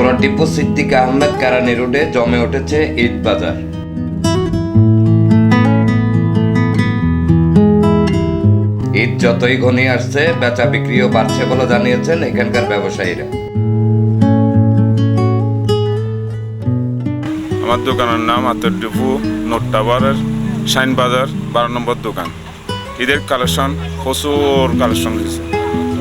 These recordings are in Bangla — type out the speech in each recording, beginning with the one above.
চত্বর টিপু সিদ্দিক আহমেদ কারানি রোডে জমে উঠেছে ঈদ বাজার। ঈদ যতই ঘনিয়ে আসছে, বেচা বিক্রিও বাড়ছে বলে জানিয়েছেন এখানকার ব্যবসায়ীরা। আমার দোকানের নাম আতর ডিপু নোট টাওয়ারের, শাইন বাজার, বারো নম্বর দোকান। ঈদের কালেকশন প্রচুর কালেকশন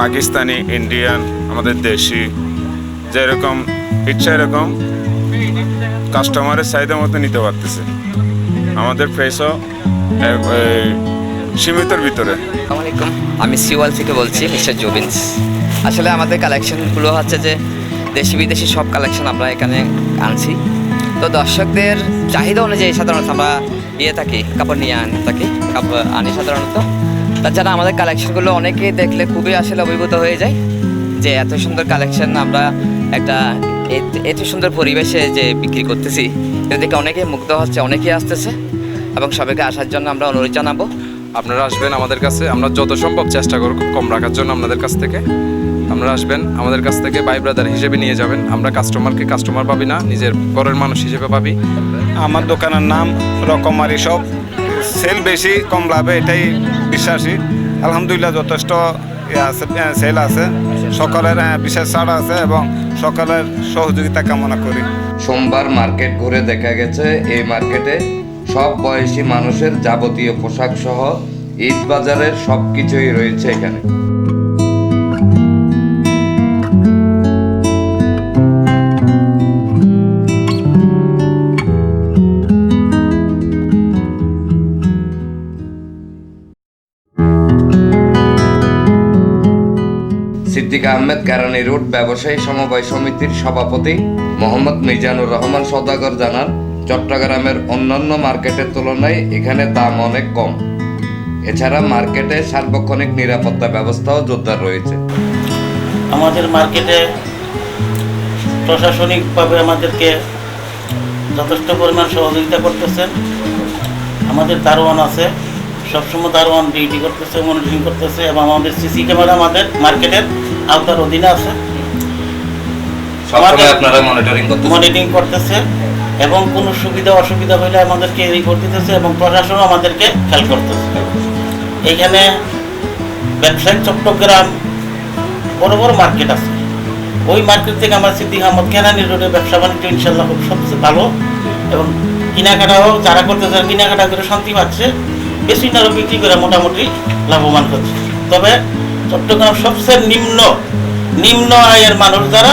পাকিস্তানি, ইন্ডিয়ান, আমাদের দেশি। যেরকম ইচ্ছা এরকম কাস্টমারের চাহিদা মতো নিতে পারতেছে। আমাদের প্রাইসও সীমিতর ভিতরে। আমি সিওয়াল থেকে বলছি, মিস্টার জুবিন্স। আসলে আমাদের কালেকশনগুলো হচ্ছে যে দেশি বিদেশি সব কালেকশন আমরা এখানে আনছি। তো দর্শকদের চাহিদা অনুযায়ী সাধারণত আমরা ইয়ে থাকি, কাপড় নিয়ে আনি, থাকি, কাপড় আনি সাধারণত। তাছাড়া আমাদের কালেকশনগুলো অনেকেই দেখলে খুবই আসলে অভিভূত হয়ে যায় যে, এত সুন্দর কালেকশন আমরা একটা এত- এত সুন্দর পরিবেশে যে বিক্রি করতেছি এটা দেখে অনেকেই মুগ্ধ হচ্ছে অনেকেই আসতেছে এবং সবাইকে আসার জন্য আমরা অনুরোধ জানাব। আপনারা আসবেন আমাদের কাছে আমরা যত সম্ভব চেষ্টা করব কম রাখার জন্য আপনাদের কাছ থেকে। আপনারা আসবেন আমাদের কাছ থেকে বাই ব্রাদার হিসেবে নিয়ে যাবেন। আমরা কাস্টমারকে কাস্টমার পাবি না নিজের ঘরের মানুষ হিসেবে পাবি। আমার দোকানের নাম রকমারি সব সেল বেশি কম লাভে এটাই বিশ্বাসী। আলহামদুলিল্লাহ যথেষ্ট আছে সেল আছে। সকলের বিশেষ ছাড় আছে এবং সকলের সহযোগিতা কামনা করি। সোমবার মার্কেট ঘুরে দেখা গেছে, এই মার্কেটে সব বয়সী মানুষের যাবতীয় পোশাক সহ ঈদ বাজারের সব কিছুই রয়েছে এখানে। সিদ্দিক আহমেদ কারানি রোড ব্যবসায়ী সমবায় সমিতির সভাপতি মোহাম্মদ মিজানুর রহমান সদাগর জানান, চট্টগ্রামের অন্যান্য মার্কেটের তুলনায় এখানে দাম অনেক কম। এছাড়া মার্কেটে সার্বক্ষণিক নিরাপত্তা ব্যবস্থাও জোরদার রয়েছে। আমাদের মার্কেটে প্রশাসনিকভাবে আমাদেরকে যথেষ্ট পরিমাণ সহযোগিতা করতেছেন। আমাদের দারোয়ান আছে, সবসময় দারোয়ান ডিউটি করতেছে, মনিটরিং করতেছে এবং আমাদের সিসি ক্যামেরা আমাদের মার্কেটের আওতার অধীনে আছে। আপনারা মনিটরিং মনিটরিং করতেছে এবং কোনো সুবিধা অসুবিধা হলে আমাদেরকে রিপোর্ট দিতেছে এবং প্রশাসনও আমাদেরকে খেয়াল করতেছে। এখানে ব্যবসায়িক চট্টগ্রাম বড় বড় মার্কেট আছে। ওই মার্কেট থেকে আমার সিদ্দিক আহমদ কেনানি রোডে ব্যবসা বাণিজ্য ইনশাল্লাহ খুব সবচেয়ে ভালো এবং কেনাকাটাও যারা করতে চায় কেনাকাটা করে শান্তি পাচ্ছে। বেশি নারও বিক্রি করে মোটামুটি লাভবান হচ্ছে। তবে চট্টগ্রাম সবচেয়ে নিম্ন নিম্ন আয়ের মানুষ যারা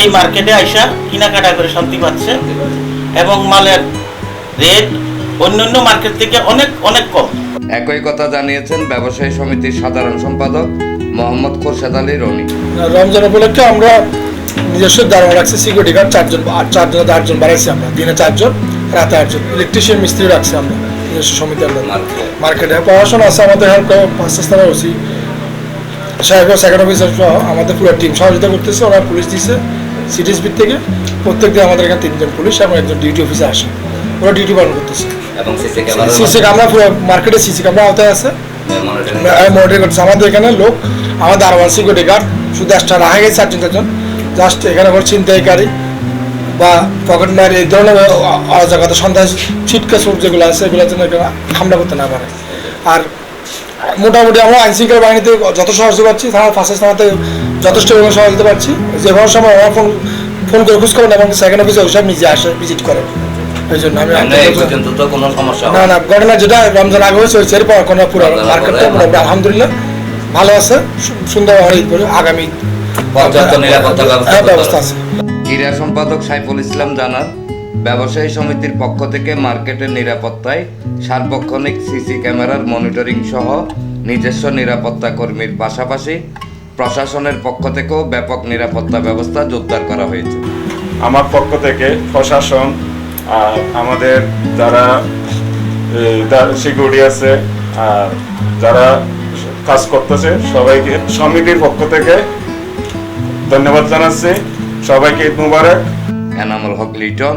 এই মার্কেটে আইসা কেনাকাটা করে শান্তি পাচ্ছে এবং মালের রেট অন্যান্য মার্কেট থেকে অনেক অনেক কম। একই কথা জানিয়েছেন ব্যবসায়ী সমিতির সাধারণ সম্পাদক মোহাম্মদ খোরশেদ আলী রনি। রমজান উপলক্ষে আমরা নিজস্ব দাঁড়ানো রাখছি সিকিউরিটি গার্ড চারজন আর চারজন আটজন বাড়াইছি আমরা দিনে চারজন রাতে আটজন। ইলেকট্রিশিয়ান মিস্ত্রি রাখছি আমরা নিজস্ব সমিতি আমরা। মার্কেটে পড়াশোনা আছে আমাদের হেল্প পাঁচ স্থানে ওসি সাহেব সেকেন্ড অফিসার সহ আমাদের পুরো টিম সহযোগিতা করতেছে ওরা পুলিশ দিচ্ছে সিটিএসবি থেকে। প্রত্যেক দিন আমাদের এখানে তিনজন পুলিশ এবং একজন ডিউটি অফিসে আসে। ওরা ডিউটি পালন করতেছে। এবং সিসি ক্যামেরা পুরো মার্কেটে সিসি ক্যামেরা আওতায় আছে। মনিটরিং করছে আমাদের এখানে লোক আমাদের আরওয়ান সিকিউরিটি গার্ড শুধু একটা রাখা গেছে চারজন চারজন। জাস্ট এখানে কোনো ছিনতাইকারী বা পকেট মারি এই ধরনের অরাজকতা সন্ধ্যা ছিটকা সুর যেগুলো আছে এগুলো যেন এখানে হামলা করতে না পারে। আর মোটামুটি আমরা আইন শৃঙ্খলা বাহিনীতে যত সহযোগিতা পাচ্ছি থানা ফাঁসের থানাতে যথেষ্ট পরিমাণে সহযোগিতা পাচ্ছি যে কোনো সময় আমার ফোন ফোন করে খোঁজ করেন এবং সেকেন্ড অফিসে ওইসব নিজে আসে ভিজিট করে। এই জন্য আমি সমস্যা না না ঘটনা যেটা রমজান আগে হয়েছে হয়েছে এরপর কোনো পুরো মার্কেটটা আলহামদুলিল্লাহ। ভালো আছে সুন্দর হয় ঈদ করে আগামী পর্যাপ্ত নিরাপত্তা ব্যবস্থা হ্যাঁ। আছে। ক্রীড়া সম্পাদক সাইফুল ইসলাম জানান ব্যবসায়ী সমিতির পক্ষ থেকে মার্কেটের নিরাপত্তায় সার্বক্ষণিক সিসি ক্যামেরার মনিটরিং সহ নিজস্ব নিরাপত্তা কর্মীর পাশাপাশি প্রশাসনের পক্ষ থেকেও ব্যাপক নিরাপত্তা ব্যবস্থা জোরদার করা হয়েছে। আমার পক্ষ থেকে প্রশাসন আর আমাদের যারা সিকিউরিটি আছে আর যারা কাজ করতেছে সবাইকে সমিতির পক্ষ থেকে ধন্যবাদ জানাচ্ছি। সবাইকে Eid Mubarak. Enamul Haque Liton